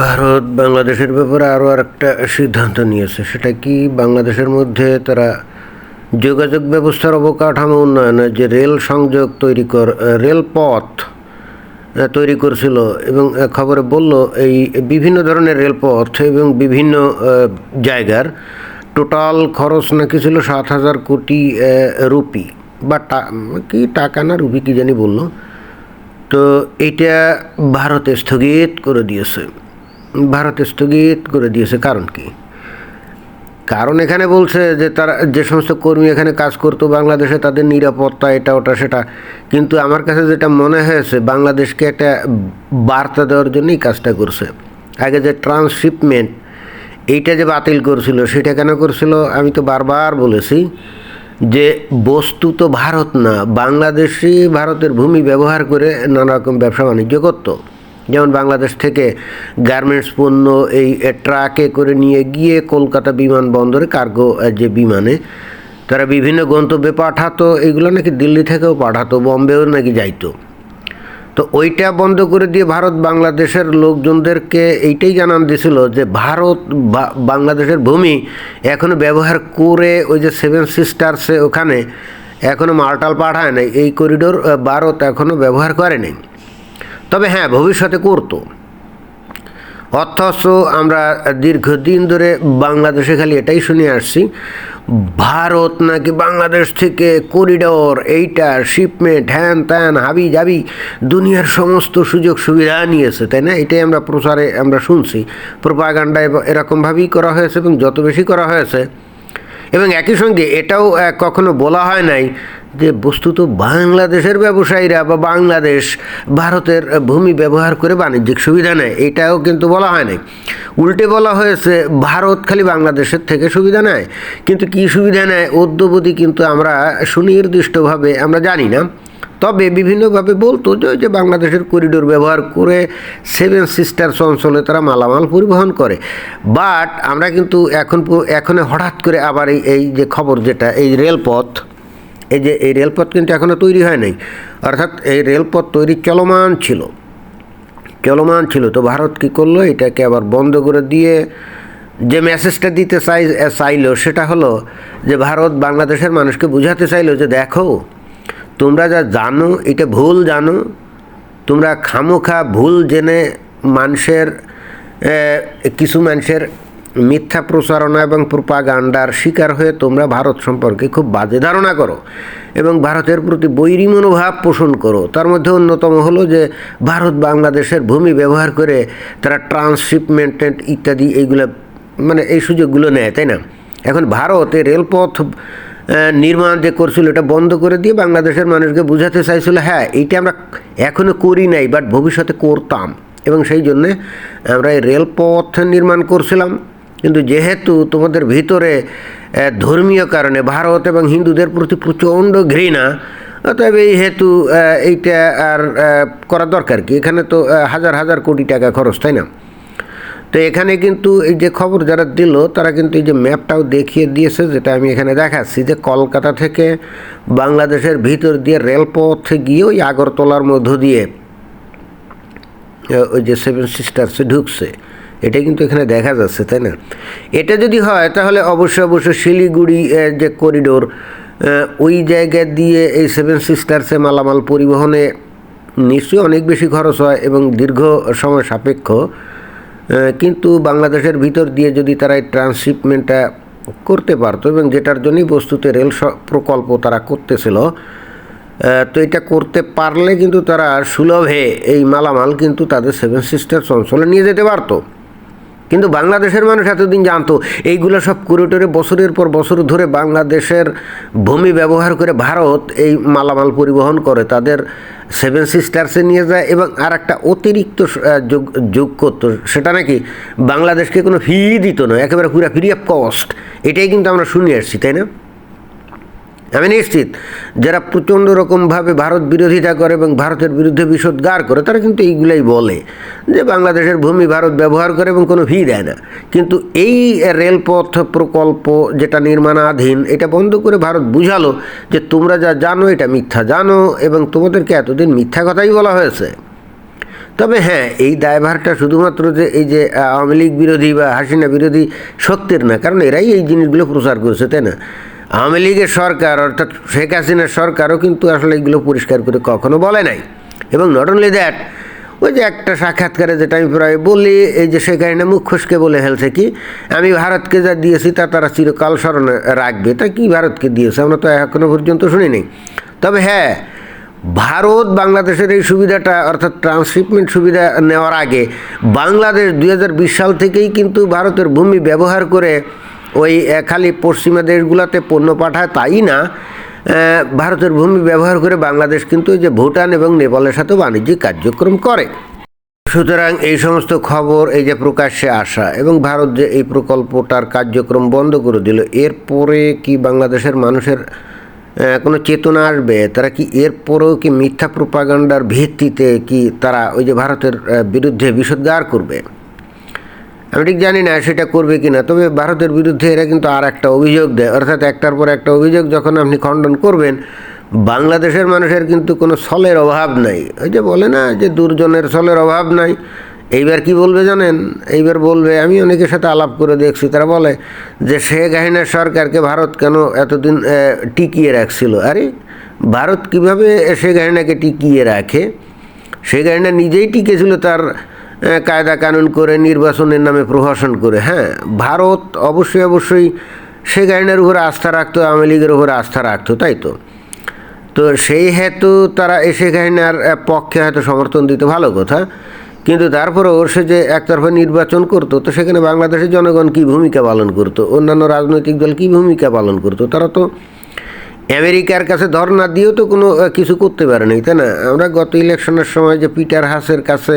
ভারত বাংলাদেশের ব্যাপারে আরও একটা সিদ্ধান্ত নিয়েছে। সেটা কি বাংলাদেশের মধ্যে তারা যোগাযোগ ব্যবস্থার অবকাঠামো উন্নয়নে যে রেল সংযোগ তৈরি কর রেলপথ তৈরি করছিল এবং খবরে বলল এই বিভিন্ন ধরনের রেলপথ এবং বিভিন্ন জায়গার টোটাল খরচ নাকি ছিল সাত হাজার কোটি রুপি বা কি টাকা না রুপি কি জানি বলল। তো এইটা ভারতে স্থগিত করে দিয়েছে। ভারত স্থগিত করে দিয়েছে কারণ কি? কারণ এখানে বলছে যে তারা, যে সমস্ত কর্মী এখানে কাজ করতো বাংলাদেশে, তাদের নিরাপত্তা, এটা, ওটা, সেটা। কিন্তু আমার কাছে যেটা মনে হয়েছে, বাংলাদেশকে একটা বার্তা দেওয়ার জন্যই কাজটা করছে। আগে যে ট্রান্সশিপমেন্ট, এইটা যে বাতিল করছিল, সেটা কেন করছিল? আমি তো বারবার বলেছি যে বস্তু তো ভারত না, বাংলাদেশই ভারতের ভূমি ব্যবহার করে নানা রকম ব্যবসা বাণিজ্য করতো। যেমন বাংলাদেশ থেকে গার্মেন্টস পণ্য এই ট্রাকে করে নিয়ে গিয়ে কলকাতা বিমানবন্দরে কার্গো যে বিমানে, তারা বিভিন্ন গন্তব্যে পাঠাতো, এগুলো নাকি দিল্লি থেকেও পাঠাতো, বম্বেও নাকি যাইতো। তো ওইটা বন্ধ করে দিয়ে ভারত বাংলাদেশের লোকজনদেরকে এইটাই জানান দিছিল যে ভারত বাংলাদেশের ভূমি এখনও ব্যবহার করে ওই যে সেভেন সিস্টার্সে ওখানে এখনও মালটাল পাঠায় নাই, এই করিডোর ভারত এখনও ব্যবহার করে নাই। তবে হ্যাঁ ভবিষ্যতে করতো। অথচ আমরা দীর্ঘদিন ধরে বাংলাদেশে খালি এটাই শুনে আসছি, ভারত নাকি বাংলাদেশ থেকে করিডোর এইটা শিপমেন্ট হ্যান ত্যান, হাবি জাবি, দুনিয়ার সমস্ত সুযোগ সুবিধা নিয়েছে, তাই না? এটাই আমরা প্রচারে আমরা শুনছি। প্রোপাগান্ডা এরকমভাবেই করা হয়েছে এবং যত বেশি করা হয়েছে এবং একই সঙ্গে এটাও কখনো বলা হয় নাই যে বস্তুত বাংলাদেশের ব্যবসায়ীরা বা বাংলাদেশ ভারতের ভূমি ব্যবহার করে বাণিজ্যিক সুবিধা নেয়, এটাও কিন্তু বলা হয় নাই। উল্টে বলা হয়েছে, ভারত খালি বাংলাদেশের থেকে সুবিধা নেয়, কিন্তু কী সুবিধা নেয়? অদ্যবধি কিন্তু আমরা সুনির্দিষ্টভাবে আমরা জানি না। তবে বিভিন্নভাবে বলতো যে যে বাংলাদেশের করিডোর ব্যবহার করে সেভেন সিস্টার্স অঞ্চলে তারা মালামাল পরিবহন করে। বাট আমরা কিন্তু এখন এখন হঠাৎ করে আবার এই এই যে খবর যেটা, এই রেলপথ, এই যে, এই রেলপথ কিন্তু এখনও তৈরি হয় নাই। অর্থাৎ এই রেলপথ তৈরি চলমান ছিল। চলমান ছিল। তো ভারত কী করল? এটাকে আবার বন্ধ করে দিয়ে যে মেসেজটা দিতে চাই, চাইলো সেটা হলো যে ভারত বাংলাদেশের মানুষকে বুঝাতে চাইলো যে দেখো তোমরা যা জানো এটা ভুল জানো। তোমরা খামোখা ভুল জেনে মানুষের কিছু মানুষের মিথ্যা প্রচারণা এবং প্রোপাগান্ডার শিকার হয়ে তোমরা ভারত সম্পর্কে খুব বাজে ধারণা করো এবং ভারতের প্রতি বৈরী মনোভাব পোষণ করো। তার মধ্যে অন্যতম হলো যে, ভারত বাংলাদেশের ভূমি ব্যবহার করে তারা ট্রান্সশিপমেন্ট ইত্যাদি এইগুলো মানে এই সুযোগগুলো নেয়, তাই না? এখন ভারতে রেলপথ নির্মাণ যে করছিল, এটা বন্ধ করে দিয়ে বাংলাদেশের মানুষকে বুঝাতে চাইছিল হ্যাঁ এইটা আমরা এখনও করি নাই বাট ভবিষ্যতে করতাম। এবং সেই জন্যে আমরা এই রেলপথ নির্মাণ করছিলাম। কিন্তু যেহেতু তোমাদের ভিতরে ধর্মীয় কারণে ভারত এবং হিন্দুদের প্রতি প্রচণ্ড ঘৃণা, অতএব এই হেতু এইটা আর করা দরকার কি? এখানে তো হাজার হাজার কোটি টাকা খরচ, তাই না? তো এখানে কিন্তু এই যে খবর যারা দিল, তারা কিন্তু এই যে ম্যাপটাও দেখিয়ে দিয়েছে, যেটা আমি এখানে দেখাচ্ছি, যে কলকাতা থেকে বাংলাদেশের ভিতর দিয়ে রেলপথে গিয়ে ওই আগরতলার মধ্য দিয়ে ওই যে সেভেন সিস্টার্সে ঢুকছে। এটা কিন্তু এখানে দেখা যাচ্ছে, তাই না? এটা যদি হয়, তাহলে অবশ্যই অবশ্যই শিলিগুড়ি যে করিডোর ওই জায়গা দিয়ে এই সেভেন সিস্টার্সে মালামাল পরিবহনে নিশ্চয়ই অনেক বেশি খরচ হয় এবং দীর্ঘ সময় সাপেক্ষ। কিন্তু বাংলাদেশের ভিতর দিয়ে যদি তারা এই ট্রান্সশিপমেন্টটা করতে পারতো এবং যেটার জন্যই বস্তুতে রেল প্রকল্প তারা করতেছিল তো এটা করতে পারলে কিন্তু তারা সুলভে এই মালামাল কিন্তু তাদের সেভেন সিস্টার্স অঞ্চলে নিয়ে যেতে পারতো। কিন্তু বাংলাদেশের মানুষ এতদিন জানতো, এইগুলো সব কুরেটরে বছরের পর বছর ধরে বাংলাদেশের ভূমি ব্যবহার করে ভারত এই মালামাল পরিবহন করে, তাদের সেভেন সিস্টার্সে নিয়ে যায় এবং আর একটা অতিরিক্ত যোগ যোগ করতো, সেটা নাকি বাংলাদেশকে কোনো ফি দিত না, একেবারে পুরা ফ্রি অফ কস্ট এটাই কিন্তু আমরা শুনে আসছি, তাই না? আমি নিশ্চিত, যারা প্রচণ্ড রকমভাবে ভারত বিরোধিতা করে এবং ভারতের বিরুদ্ধে বিষোদ্গার করে, তারা কিন্তু এইগুলাই বলে যে বাংলাদেশের ভূমি ভারত ব্যবহার করে এবং কোনো ফি দেয় না। কিন্তু এই রেলপথ প্রকল্প যেটা নির্মাণাধীন, এটা বন্ধ করে ভারত বুঝালো যে তোমরা যা জানো এটা মিথ্যা জানো এবং তোমাদেরকে এতদিন মিথ্যা কথাই বলা হয়েছে। তবে হ্যাঁ এই দায়ভারটা শুধুমাত্র যে এই যে আওয়ামী লীগ বিরোধী বা হাসিনা বিরোধী শক্তির না, কারণ এরাই এই জিনিসগুলো প্রচার করেছে, তাই না? আওয়ামী লীগের সরকার, অর্থাৎ শেখ হাসিনার সরকারও কিন্তু আসলে এগুলো পরিষ্কার করে কখনো বলে নাই। এবং নট অনলি দ্যাট ওই যে একটা সাক্ষাৎকারে যেটা আমি প্রায় বলি, এই যে হাসিনা মুখ খুশকে বলে ফেলছে কি, আমি ভারতকে যা দিয়েছি তা তারা চিরকাল স্মরণে রাখবে। তা কি ভারতকে দিয়েছে? আমরা তো এখনও পর্যন্ত শুনিনি তবে হ্যাঁ ভারত বাংলাদেশের এই সুবিধাটা, অর্থাৎ ট্রান্সশিপমেন্ট সুবিধা নেওয়ার আগে বাংলাদেশ দু হাজার বিশ সাল থেকেই কিন্তু ভারতের ভূমি ব্যবহার করে ওই খালি পশ্চিমা দেশগুলোতে পণ্য পাঠায় তাই না? ভারতের ভূমি ব্যবহার করে বাংলাদেশ কিন্তু যে ভুটান এবং নেপালের সাথে বাণিজ্যিক কার্যক্রম করে। সুতরাং এই সমস্ত খবর এই যে প্রকাশ্যে আসা এবং ভারত যে এই প্রকল্পটার কার্যক্রম বন্ধ করে দিল, এরপরে কি বাংলাদেশের মানুষের কোনো চেতনা আসবে? তারা কি এরপরেও কি মিথ্যা প্রোপাগান্ডার ভিত্তিতে কি তারা ওই যে ভারতের বিরুদ্ধে বিষোদ্গার করবে? আমি ঠিক জানি না সেটা করবে কি না তবে ভারতের বিরুদ্ধে এরা কিন্তু আর একটা অভিযোগ দেয়। অর্থাৎ একটার পর একটা অভিযোগ যখন আপনি খণ্ডন করবেন, বাংলাদেশের মানুষের কিন্তু কোনো ছলের অভাব নাই। ওই যে বলে না যে দুর্জনের ছলের অভাব নাই। এইবার কি বলবে জানেন? এইবার বলবে, আমি অনেকের সাথে আলাপ করে দেখছি, তারা বলে যে শেখ হাসিনার সরকারকে ভারত কেন এতদিন টিকিয়ে রাখছিল? আরে, ভারত কীভাবে শেখ হাসিনাকে টিকিয়ে রাখে? শেখ হাসিনা নিজেই টিকেছিল তার কায়দা কানুন করে, নির্বাচনের নামে প্রহসন করে হ্যাঁ। ভারত অবশ্যই অবশ্যই শেখ হাসিনার উপরে আস্থা রাখতো, আওয়ামী লীগের উপরে আস্থা রাখতো, তাই তো? তো সেই হেতু তারা এসে হাসিনার পক্ষে হয়তো সমর্থন দিতে, ভালো কথা। কিন্তু তারপরেও সে যে একতরফা নির্বাচন করতো, তো সেখানে বাংলাদেশের জনগণ কী ভূমিকা পালন করতো? অন্যান্য রাজনৈতিক দল কী ভূমিকা পালন করতো? তারা তো আমেরিকার কাছে ধর্ণা দিয়েও তো কোনো কিছু করতে পারে নাই, তাই না? আমরা গত ইলেকশনের সময় যে পিটার হাসের কাছে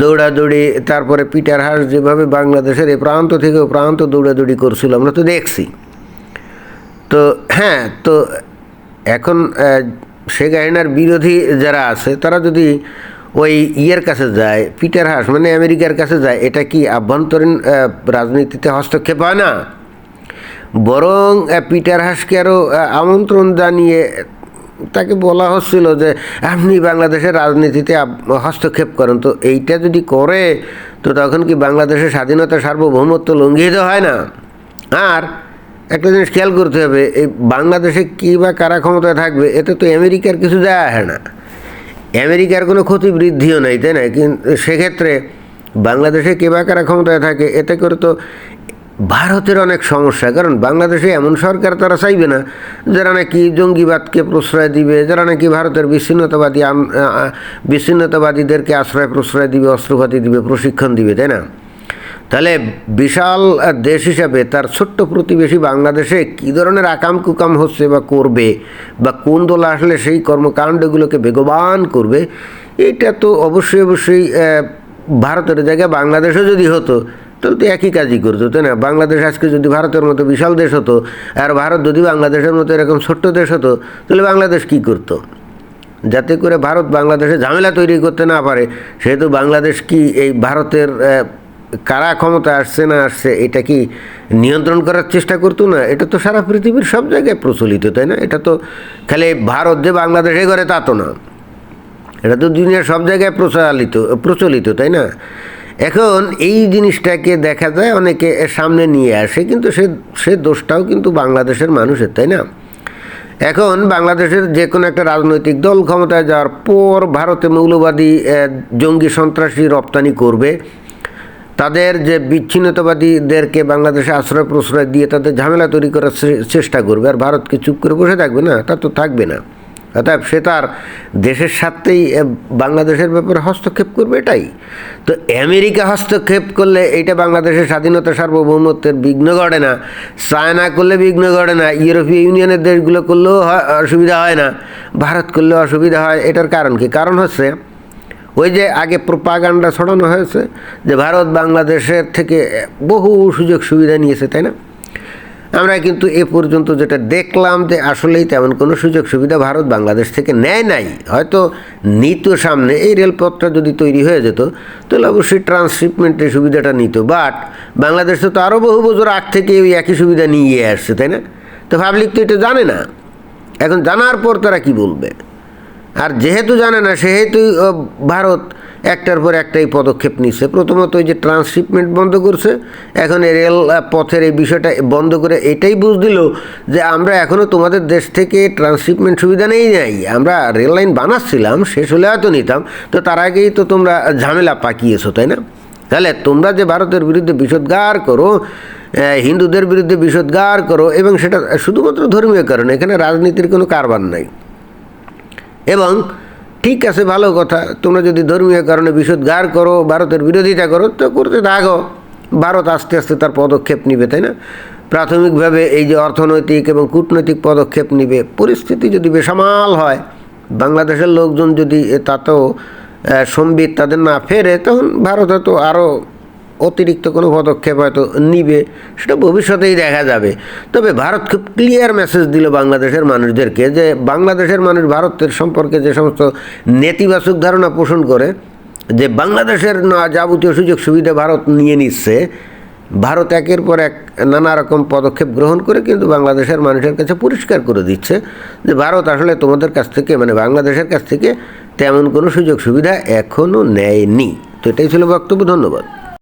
দৌড়াদৌড়ি, তারপরে পিটার হাস যেভাবে বাংলাদেশের এই প্রান্ত থেকে ও প্রান্ত দৌড়াদৌড়ি করছিল, আমরা তো দেখছি। তো হ্যাঁ তো এখন শেখ হাসিনার বিরোধী যারা আছে, তারা যদি ওই ইয়ের কাছে যায়, পিটার হাস মানে আমেরিকার কাছে যায়, এটা কি আভ্যন্তরীণ রাজনীতিতে হস্তক্ষেপ হয় না? বরং পিটার হাসকে আরও আমন্ত্রণ জানিয়ে তাকে বলা হচ্ছিল যে, আপনি বাংলাদেশের রাজনীতিতে হস্তক্ষেপ করেন। তো এইটা যদি করে, তো তখন কি বাংলাদেশের স্বাধীনতা সার্বভৌমত্ব লঙ্ঘিত হয় না? আর একটা জিনিস খেয়াল করতে হবে, এই বাংলাদেশে কী বা কারা ক্ষমতায় থাকবে, এতে তো আমেরিকার কিছু যায় আসে না। আমেরিকার কোনো ক্ষতি বৃদ্ধিও নাই, তাই না? কিন্তু সেক্ষেত্রে বাংলাদেশে কে বা কারা ক্ষমতায় থাকে, এতে করে তো ভারতের অনেক সমস্যা, কারণ বাংলাদেশে এমন সরকার তারা চাইবে না, যারা নাকি জঙ্গিবাদকে প্রশ্রয় দিবে, যারা নাকি ভারতের বিচ্ছিন্নতাবাদী বিচ্ছিন্নতাবাদীদেরকে আশ্রয় প্রশ্রয় দিবে অস্ত্রপাতি দিবে, প্রশিক্ষণ দিবে, তাই না? তাহলে বিশাল দেশ হিসাবে তার ছোট্ট প্রতিবেশী বাংলাদেশে কী ধরনের আকাম কুকাম হচ্ছে বা করবে, বা কোন দল আসলে সেই কর্মকাণ্ডগুলোকে বেগবান করবে, এটা তো অবশ্যই অবশ্যই ভারতের জায়গায় বাংলাদেশও যদি হতো তাহলে তো একই কাজই করতো, তাই না? বাংলাদেশ আজকে যদি ভারতের মতো বিশাল দেশ হতো, আর ভারত যদি বাংলাদেশের মতো এরকম ছোট্ট দেশ হতো, তাহলে বাংলাদেশ কী করতো? যাতে করে ভারত বাংলাদেশে ঝামেলা তৈরি করতে না পারে, সেহেতু বাংলাদেশ কি এই ভারতের কারা ক্ষমতা আসছে না আসছে, এটা কি নিয়ন্ত্রণ করার চেষ্টা করতো না? এটা তো সারা পৃথিবীর সব জায়গায় প্রচলিত, তাই না? এটা তো খালি ভারত যে বাংলাদেশে করে তা তো না। এটা তো দুনিয়ার সব জায়গায় প্রচলিত প্রচলিত, তাই না? এখন এই জিনিসটাকে দেখা যায় অনেকে সামনে নিয়ে আসে, কিন্তু সে সে দোষটাও কিন্তু বাংলাদেশের মানুষের, তাই না? এখন বাংলাদেশের যে কোনো একটা রাজনৈতিক দল ক্ষমতায় যাওয়ার পর ভারতে মৌলবাদী জঙ্গি সন্ত্রাসী রপ্তানি করবে। তাদের যে বিচ্ছিন্নতাবাদীদেরকে বাংলাদেশে আশ্রয় প্রশ্রয় দিয়ে তাদের ঝামেলা তৈরি করার চেষ্টা করবে। আর ভারতকে চুপ করে বসে থাকবে না, তা তো থাকবে না। অর্থাৎ সে তার দেশের আহ, বাংলাদেশের ব্যাপারে হস্তক্ষেপ করবে এটাই। তো আমেরিকা হস্তক্ষেপ করলে এটা বাংলাদেশের স্বাধীনতা সার্বভৌমত্বের বিঘ্ন ঘটে না। চায়না করলে বিঘ্ন ঘটে না। ইউরোপীয় ইউনিয়নের দেশগুলো করলেও অসুবিধা হয় না। ভারত করলেও অসুবিধা হয়। এটার কারণ কি? কারণ হচ্ছে ওই যে আগে প্রোপাগান্ডা ছড়ানো হয়েছে যে ভারত বাংলাদেশের থেকে বহু সুযোগ সুবিধা নিয়েছে তাই না? আমরা কিন্তু এ পর্যন্ত যেটা দেখলাম যে আসলেই তেমন কোনো সুযোগ সুবিধা ভারত বাংলাদেশ থেকে নেয় নাই। হয়তো নিত সামনে এই রেলপথটা যদি তৈরি হয়ে যেত, তাহলে অবশ্যই ট্রান্সশিপমেন্টের সুবিধাটা নিত। বাট বাংলাদেশ তো আরও বহু বছর আগ থেকে ওই একই সুবিধা নিয়ে আসছে, তাই না? তো পাবলিক তো এটা জানে না। এখন জানার পর তারা কি বলবে? আর যেহেতু জানে না, সেহেতু ভারত একটার পর একটাই পদক্ষেপ নিচ্ছে প্রথমত ওই যে ট্রান্সশিপমেন্ট বন্ধ করছে। এখন এই রেল পথের এই বিষয়টা বন্ধ করে এটাই বুঝ দিল যে আমরা এখনও তোমাদের দেশ থেকে ট্রান্সশিপমেন্ট সুবিধা নেই নাই। আমরা রেল লাইন বানাচ্ছিলাম, শেষ হলে হয়তো নিতাম। তো তার আগেই তো তোমরা ঝামেলা পাকিয়েছো, তাই না? তাহলে তোমরা যে ভারতের বিরুদ্ধে বিষোদ্গার করো হিন্দুদের বিরুদ্ধে বিষোদ্গার করো, এবং সেটা শুধুমাত্র ধর্মীয় কারণে, এখানে রাজনীতির কোনো কারবার নাই। এবং ঠিক আছে, ভালো কথা। তোমরা যদি ধর্মীয় কারণে বিষোদ্গার করো, ভারতের বিরোধিতা করো, তো করতে থাকো। ভারত আস্তে আস্তে তার পদক্ষেপ নিবে, তাই না? প্রাথমিকভাবে এই যে অর্থনৈতিক এবং কূটনৈতিক পদক্ষেপ নিবে, পরিস্থিতি যদি বেসামাল হয়, বাংলাদেশের লোকজন যদি তাতেও সম্বিত তাদের না ফেরে, তখন ভারত হয়তো আরও অতিরিক্ত কোনো পদক্ষেপ হয়তো নিবে, সেটা ভবিষ্যতেই দেখা যাবে। তবে ভারত খুব ক্লিয়ার মেসেজ দিল বাংলাদেশের মানুষদেরকে যে বাংলাদেশের মানুষ ভারতের সম্পর্কে যে সমস্ত নেতিবাচক ধারণা পোষণ করে, যে বাংলাদেশের না যাবতীয় সুযোগ সুবিধা ভারত নিয়ে নিচ্ছে, ভারত একের পর এক নানা রকম পদক্ষেপ গ্রহণ করে কিন্তু বাংলাদেশের মানুষের কাছে পরিষ্কার করে দিচ্ছে যে ভারত আসলে তোমাদের কাছ থেকে মানে বাংলাদেশের কাছ থেকে তেমন কোনো সুযোগ সুবিধা এখনও নেয়নি। তো এটাই ছিল বক্তব্য, ধন্যবাদ।